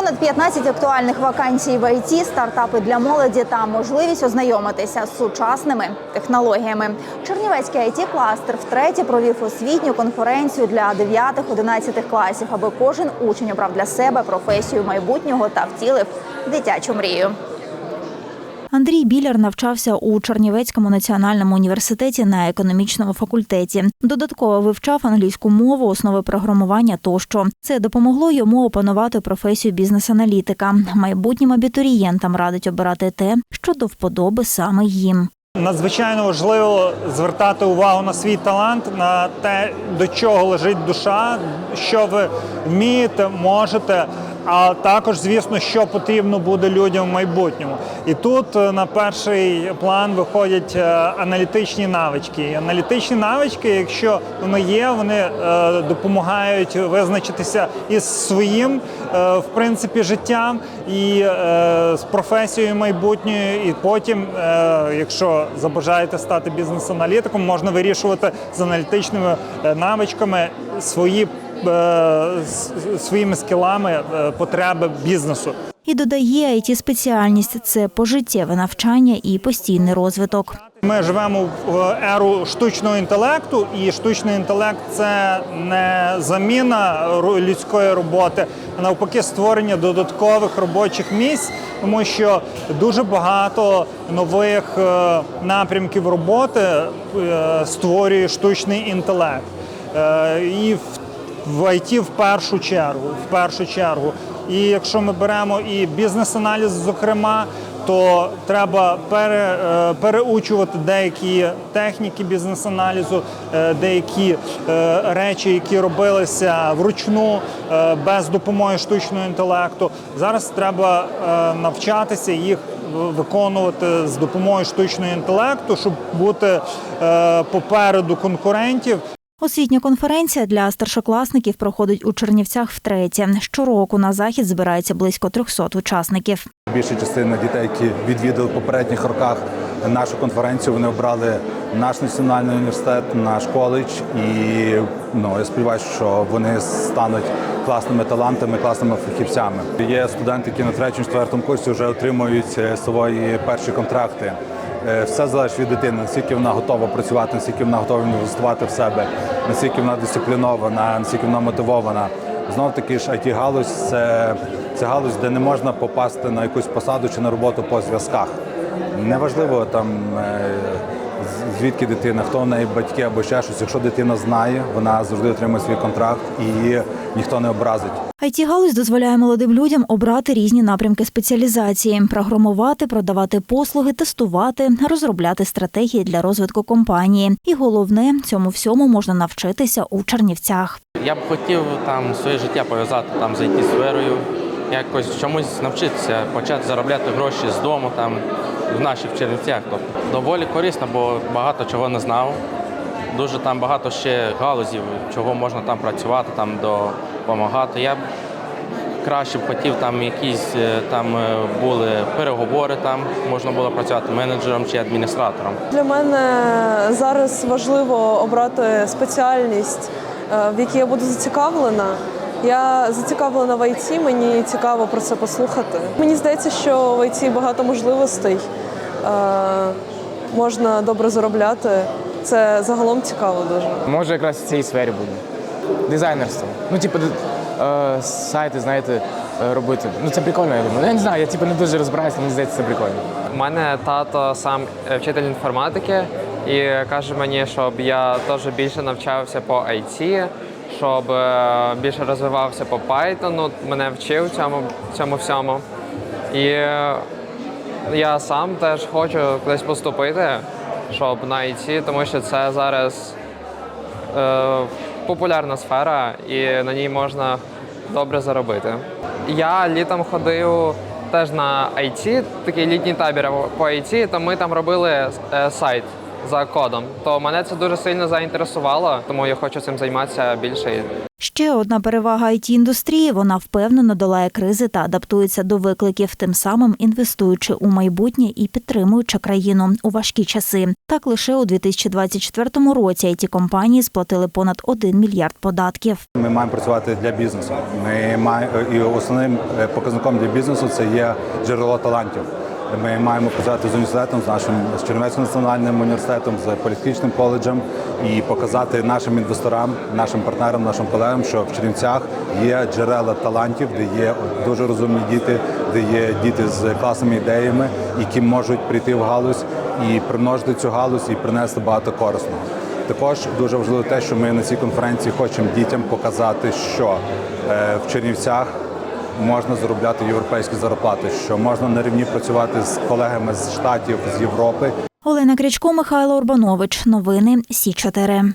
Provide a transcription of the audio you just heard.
Понад 15 актуальних вакансій в ІТ, стартапи для молоді та можливість ознайомитися з сучасними технологіями. Чернівецький it кластер втретє провів освітню конференцію для 9-11 класів, аби кожен учень обрав для себе професію майбутнього та втілив дитячу мрію. Андрій Біляр навчався у Чернівецькому національному університеті на економічному факультеті. Додатково вивчав англійську мову, основи програмування тощо. Це допомогло йому опанувати професію бізнес-аналітика. Майбутнім абітурієнтам радить обирати те, що до вподоби саме їм. Надзвичайно важливо звертати увагу на свій талант, на те, до чого лежить душа, що ви вмієте, можете. А також, звісно, що потрібно буде людям в майбутньому. І тут е, на перший план виходять е, аналітичні навички. І Аналітичні навички, якщо вони є, вони е, допомагають визначитися із своїм в принципі життям і з професією майбутньою. І потім, якщо забажаєте стати бізнес-аналітиком, можна вирішувати з аналітичними навичками свої своїми скілами е, потреби бізнесу. І додає, it спеціальність це пожиттєве навчання і постійний розвиток. Ми живемо в еру штучного інтелекту, і штучний інтелект це не заміна людської роботи, а навпаки, створення додаткових робочих місць, тому що дуже багато нових е, напрямків роботи е, створює штучний інтелект. Е, І в в IT в першу чергу. В першу чергу. І якщо ми беремо і бізнес-аналіз, зокрема, то треба пере, е, переучувати деякі техніки бізнес-аналізу, е, деякі е, речі, які робилися вручну без допомоги штучного інтелекту. Зараз треба навчатися їх виконувати з допомогою штучного інтелекту, щоб бути попереду конкурентів. Освітня конференція для старшокласників проходить у Чернівцях втретє. Щороку на захід збирається близько 300 учасників. Більша частина дітей, які відвідали в попередніх роках нашу конференцію, вони обрали наш національний університет, наш коледж. І ну, я сподіваюся, що вони стануть класними талантами, класними фахівцями. Є студенти, які на третьому, четвертому курсі вже отримують е, свої перші контракти. Е, Все залежить від дитини, наскільки вона готова працювати, наскільки вона готова інвестувати в себе, наскільки вона дисциплінована, наскільки вона мотивована. Знов таки ж it галузь це, це галузь, де не можна попасти на якусь посаду чи на роботу по зв'язках. Неважливо там е, звідки дитина, хто в неї батьки або ще щось. Якщо дитина знає, вона завжди отримує свій контракт і її ніхто не образить. it галузь дозволяє молодим людям обрати різні напрямки спеціалізації: програмувати, продавати послуги, тестувати, розробляти стратегії для розвитку компанії. І головне, цьому всьому можна навчитися у Чернівцях. Я б хотів там своє життя пов'язати там з it сферою, якось чомусь навчитися, почати заробляти гроші з дому там в наших Чернівцях. Тобто доволі корисно, бо багато чого не знав. Дуже там багато ще галузів, чого можна там працювати, там допомагати. Я б краще б хотів там якісь е, там е, були переговори, там можна було працювати менеджером чи адміністратором. Для мене зараз важливо обрати спеціальність, е, в якій я буду зацікавлена. Я зацікавлена в ІТ, мені цікаво про це послухати. Мені здається, що в ІТ багато можливостей, е, можна добре заробляти. Це загалом цікаво дуже. Може, якраз в цій сфері буде. Дизайнерство. Ну, типу, е, сайти, знаєте, е, робити. Ну, це прикольно, я думаю. Я не знаю, я типу, не дуже розбираюся, мені здається, це прикольно. У мене тато сам е, вчитель інформатики і каже мені, щоб я теж більше навчався по IT, щоб е, більше розвивався по Python, мене вчив цьому, цьому всьому. І е, я сам теж хочу кудись поступити, щоб на IT, тому що це зараз е, популярна сфера і на ній можна добре заробити. Я літом ходив теж на IT, такий літній табір по IT, то ми там робили е, сайт за кодом, то мене це дуже сильно заінтересувало, тому я хочу цим займатися більше. Ще одна перевага it індустрії вона впевнено долає кризи та адаптується до викликів, тим самим інвестуючи у майбутнє і підтримуючи країну у важкі часи. Так лише у 2024 році it компанії сплатили понад 1 мільярд податків. Ми маємо працювати для бізнесу. Ми маємо і основним е, показником для бізнесу це є джерело талантів. Ми маємо працювати з університетом, з нашим з Чернівецьким національним університетом, з політехнічним коледжем і показати нашим інвесторам, нашим партнерам, нашим колегам, що в Чернівцях є джерела талантів, де є дуже розумні діти, де є діти з класними ідеями, які можуть прийти в галузь і примножити цю галузь і принести багато корисного. Також дуже важливо те, що ми на цій конференції хочемо дітям показати, що е, в Чернівцях можна заробляти європейські зарплати, що можна на рівні працювати з колегами з штатів з Європи Олена Крячко, Михайло Урбанович. Новини Сі 4